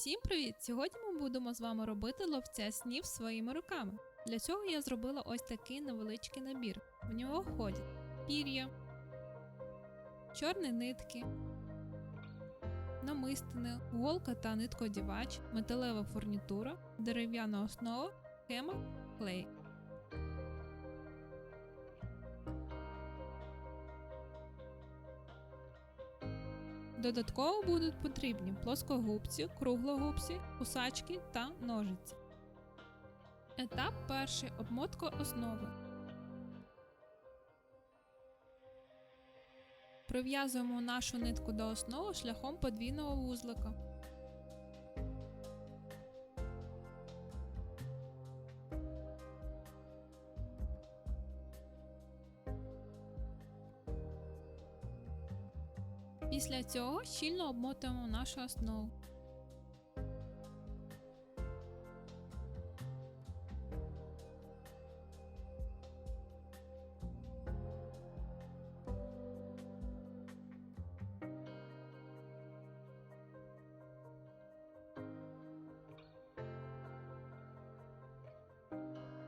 Всім привіт! Сьогодні ми будемо з вами робити ловця снів своїми руками. Для цього я зробила ось такий невеличкий набір. В нього входять пір'я, чорні нитки, намистини, голка та ниткодівач, металева фурнітура, дерев'яна основа, хема, клей. Додатково будуть потрібні плоскогубці, круглогубці, кусачки та ножиці. Етап перший обмотка основи. Прив'язуємо нашу нитку до основи шляхом подвійного вузлика. Цього щільно обмотуємо нашу основу.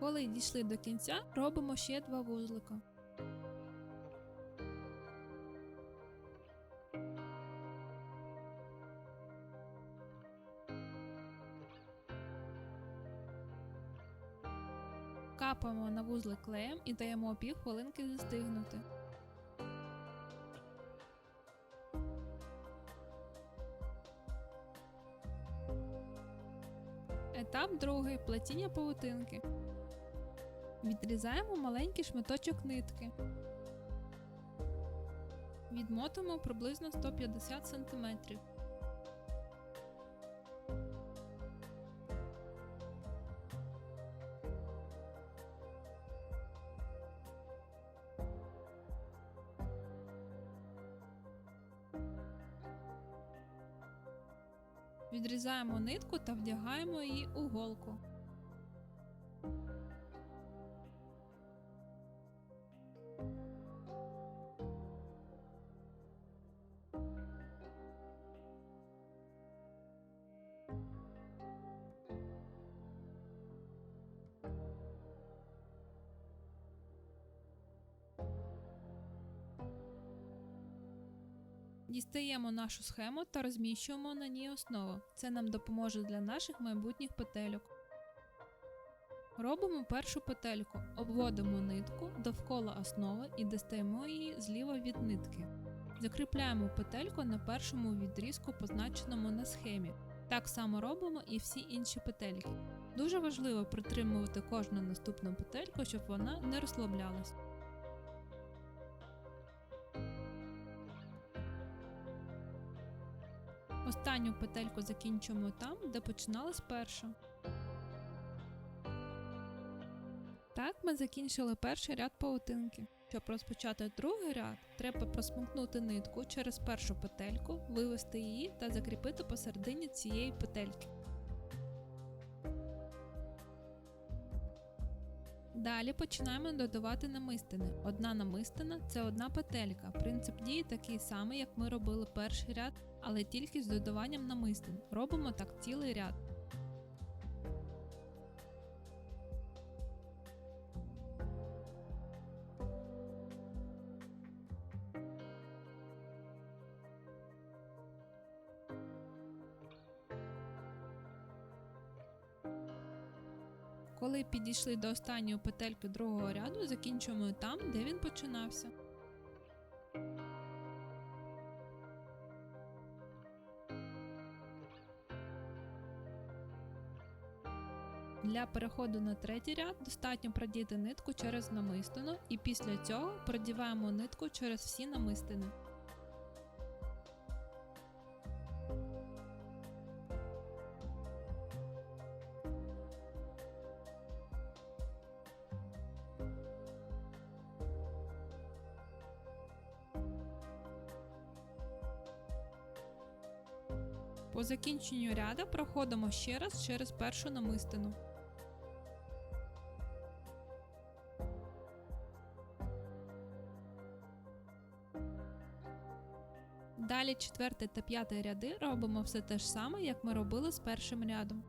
Коли дійшли до кінця, робимо ще два вузлика. Вузлик клеєм і даємо пів хвилинки застигнути. Етап другий плетіння павутинки. Відрізаємо маленький шматочок нитки. Відмотуємо приблизно 150 см. Відрізаємо нитку та вдягаємо її у голку. Дістаємо нашу схему та розміщуємо на ній основу. Це нам допоможе для наших майбутніх петельок. Робимо першу петельку, обводимо нитку довкола основи і дістаємо її зліва від нитки. Закріпляємо петельку на першому відрізку, позначеному на схемі. Так само робимо і всі інші петельки. Дуже важливо притримувати кожну наступну петельку, щоб вона не розслаблялась. Останню петельку закінчуємо там, де починалась перша. Так ми закінчили перший ряд паутинки. Щоб розпочати другий ряд, треба просмикнути нитку через першу петельку, вивести її та закріпити посередині цієї петельки. Далі починаємо додавати намистини. Одна намистина це одна петелька. Принцип дії такий самий, як ми робили перший ряд, але тільки з додаванням намистин. Робимо так цілий ряд. Коли підійшли до останньої петельки другого ряду, закінчуємо там, де він починався. Для переходу на третій ряд достатньо продіти нитку через намистину і після цього продіваємо нитку через всі намистини. По закінченню ряда проходимо ще раз через першу намистину. Далі четвертий та п'ятий ряди робимо все те ж саме, як ми робили з першим рядом.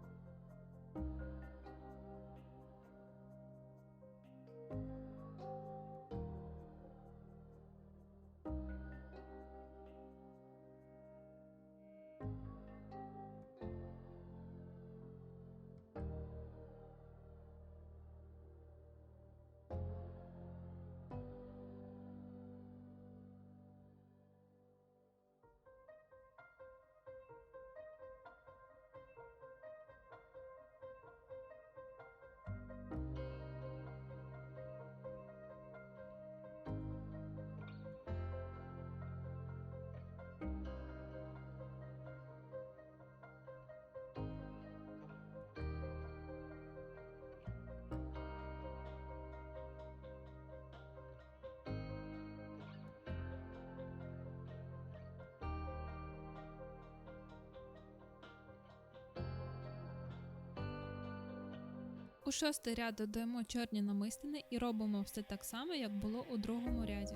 Шостий ряд додаємо чорні намистини і робимо все так само, як було у другому ряді.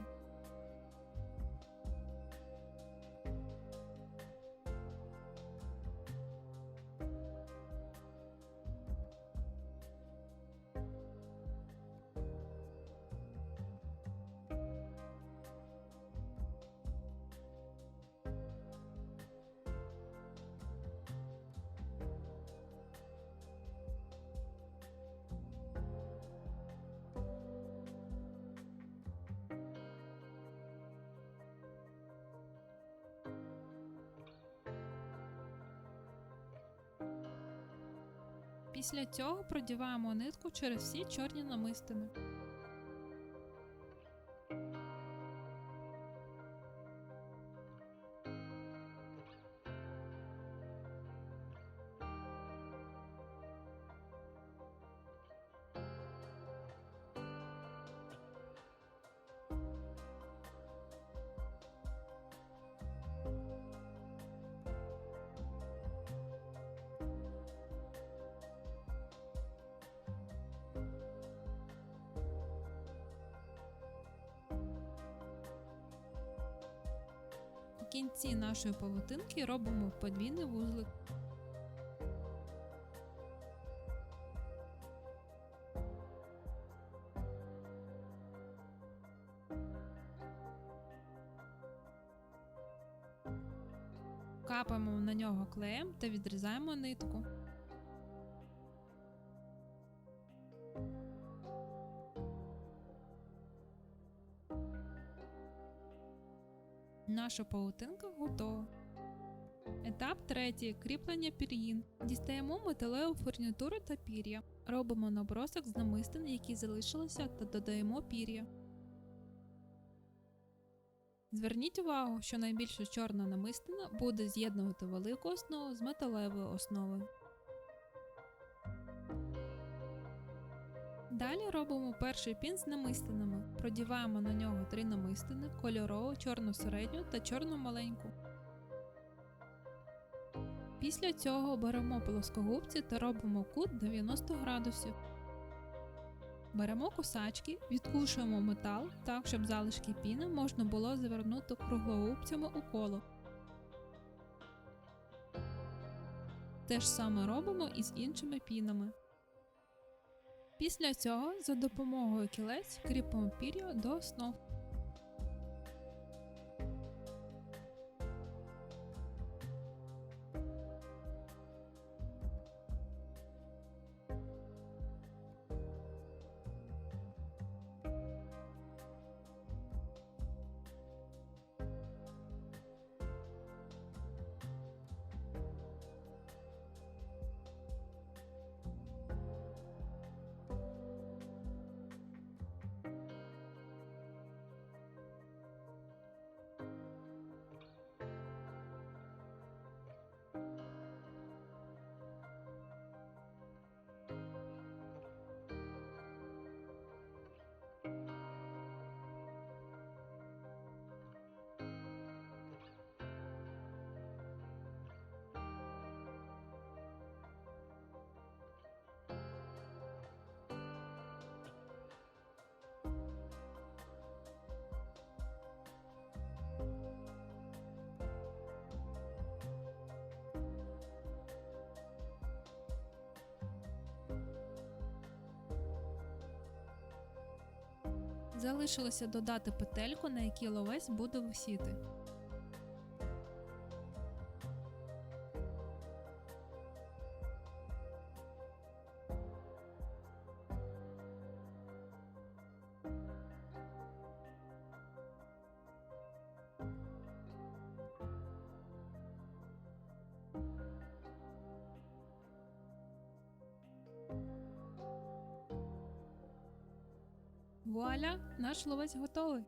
Після цього продіваємо нитку через всі чорні намистини. Кінці нашої павутинки робимо подвійний вузлик. Капаємо на нього клеєм та відрізаємо нитку. Наша паутинка готова. Етап третій. Кріплення пір'їн. Дістаємо металеву фурнітуру та пір'я. Робимо набросок з намистин, які залишилися, та додаємо пір'я. Зверніть увагу, що найбільша чорна намистина буде з'єднувати велику основу з металевою основою. Далі робимо перший пін з намистинами. Продіваємо на нього три намистини кольорову, чорну середню та чорну маленьку. Після цього беремо плоскогубці та робимо кут 90 градусів. Беремо кусачки, відкушуємо метал так, щоб залишки піни можна було завернути круглогубцями у коло. Те ж саме робимо і з іншими пінами. Після цього за допомогою кілець кріпимо пір'я до основ. Залишилося додати петельку, на якій ловець буде висіти. Вуаля, наш ловець готовий.